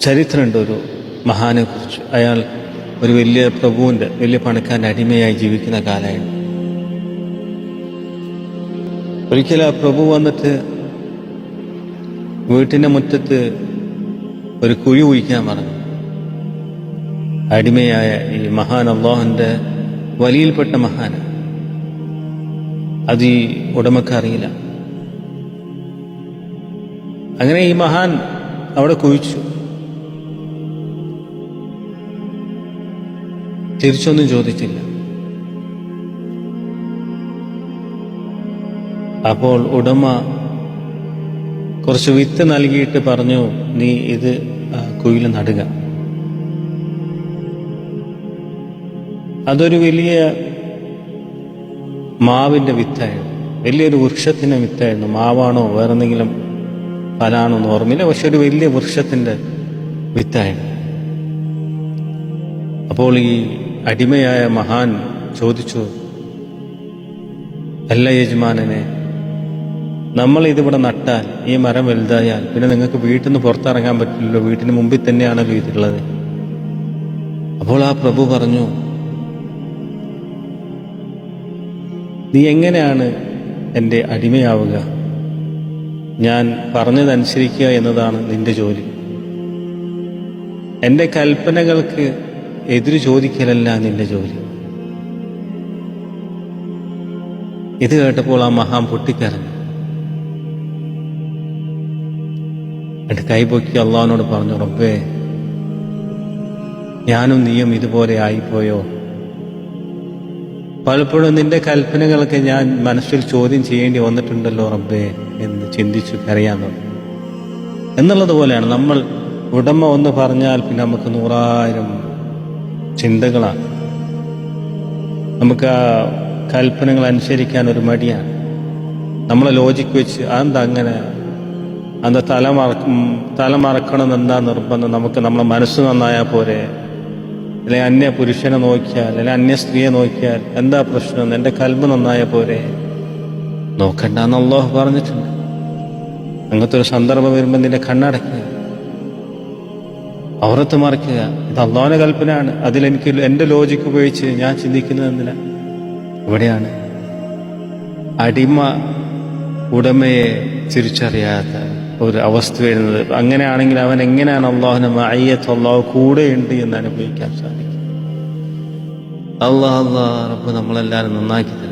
ചരിത്രമുണ്ട് ഒരു മഹാനെ കുറിച്ച് അയാൾ ഒരു വലിയ പ്രഭുവിന്റെ വലിയ പണക്കാരന്റെ അടിമയായി ജീവിക്കുന്ന കാലമായിരുന്നു. ഒരിക്കലും ആ പ്രഭു വന്നിട്ട് വീട്ടിന്റെ മുറ്റത്ത് ഒരു കുഴി കുഴിക്കാൻ പറഞ്ഞു. അടിമയായ ഈ മഹാൻ അള്ളാഹുന്റെ വലിയിൽപ്പെട്ട മഹാൻ. അത് ഈ ഉടമക്ക് അറിയില്ല. അങ്ങനെ ഈ മഹാൻ അവിടെ കുഴിച്ചു. തിരിച്ചൊന്നും ചോദിച്ചില്ല. അപ്പോൾ ഉടമ കുറച്ച് വിത്ത് നൽകിയിട്ട് പറഞ്ഞു നീ ഇത് കുയിൽ നടുക. അതൊരു വലിയ മാവിന്റെ വിത്തായിരുന്നു. വലിയൊരു വൃക്ഷത്തിന്റെ വിത്തായിരുന്നു. മാവാണോ വേറെന്തെങ്കിലും ഫലാണോ എന്ന് ഓർമ്മയില്ല. പക്ഷെ ഒരു വലിയ വൃക്ഷത്തിന്റെ വിത്തായിരുന്നു. അപ്പോൾ ഈ അടിമയായ മഹാൻ ചോദിച്ചു അല്ല യജമാനനെ നമ്മൾ ഇതിവിടെ നട്ടാൽ ഈ മരം വലുതായാൽ പിന്നെ നിങ്ങൾക്ക് വീട്ടിൽ നിന്ന് പുറത്തിറങ്ങാൻ പറ്റില്ലല്ലോ വീട്ടിന് മുമ്പിൽ തന്നെയാണല്ലോ ഇതിലുള്ളത്. അപ്പോൾ ആ പ്രഭു പറഞ്ഞു നീ എങ്ങനെയാണ് എന്റെ അടിമയാവുക? ഞാൻ പറഞ്ഞതനുസരിക്കുക എന്നതാണ് നിന്റെ ജോലി. എന്റെ കൽപ്പനകൾക്ക് എതിര് ചോദിക്കലല്ല നിന്റെ ജോലി. ഇത് കേട്ടപ്പോൾ ആ മഹാം പൊട്ടിക്കരഞ്ഞു. എന്നിട്ട് കൈപൊക്കി അള്ളാഹിനോട് പറഞ്ഞു റബ്ബേ ഞാനും നീയും ഇതുപോലെ ആയിപ്പോയോ? പലപ്പോഴും നിന്റെ കൽപ്പനകളൊക്കെ ഞാൻ മനസ്സിൽ ചോദ്യം ചെയ്യേണ്ടി വന്നിട്ടുണ്ടല്ലോ റബ്ബേ എന്ന് ചിന്തിച്ചു കരയാൻ എന്നുള്ളതുപോലെയാണ് നമ്മൾ ഉടമ ഒന്ന് പറഞ്ഞാൽ പിന്നെ നമുക്ക് നൂറായിരം ചിന്തകളാണ്. നമുക്ക് ആ കൽപ്പനകൾ അനുസരിക്കാൻ ഒരു മടിയാണ്. നമ്മളെ ലോജിക്ക് വെച്ച് അതെന്താ അങ്ങനെ അത് തല മറക്കും തല മറക്കണം എന്താ നിർബന്ധം? നമുക്ക് നമ്മളെ മനസ്സ് നന്നായാൽ പോരെ? അല്ലെങ്കിൽ അന്യ പുരുഷനെ നോക്കിയാൽ അല്ലെങ്കിൽ അന്യ സ്ത്രീയെ നോക്കിയാൽ എന്താ പ്രശ്നം? എന്റെ കൽബ് നന്നായ പോരെ? നോക്കണ്ടെന്ന് അള്ളാഹു പറഞ്ഞിട്ടുണ്ട്. അങ്ങനത്തെ ഒരു സന്ദർഭം വരുമ്പോൾ നിന്റെ കണ്ണടയ്ക്കുക അവറത്ത് മറിക്കുക. ഇത് അള്ളാഹിന്റെ കൽപ്പനയാണ്. അതിൽ എനിക്ക് എന്റെ ലോജിക്ക് ഉപയോഗിച്ച് ഞാൻ ചിന്തിക്കുന്നത് എന്തിനാ? ഇവിടെയാണ്. അടിമ ഉടമയെ തിരിച്ചറിയാത്ത ഒരു അവസ്ഥ വരുന്നത്. അങ്ങനെയാണെങ്കിൽ അവൻ എങ്ങനെയാണ് അള്ളാഹുനെ അയ്യത്ത് അള്ളാഹു കൂടെയുണ്ട് എന്ന് അനുഭവിക്കാൻ സാധിക്കും? അള്ളാഹ് അള്ളാഹ് റബ്ബ് നമ്മളെല്ലാവരും നന്നാക്കി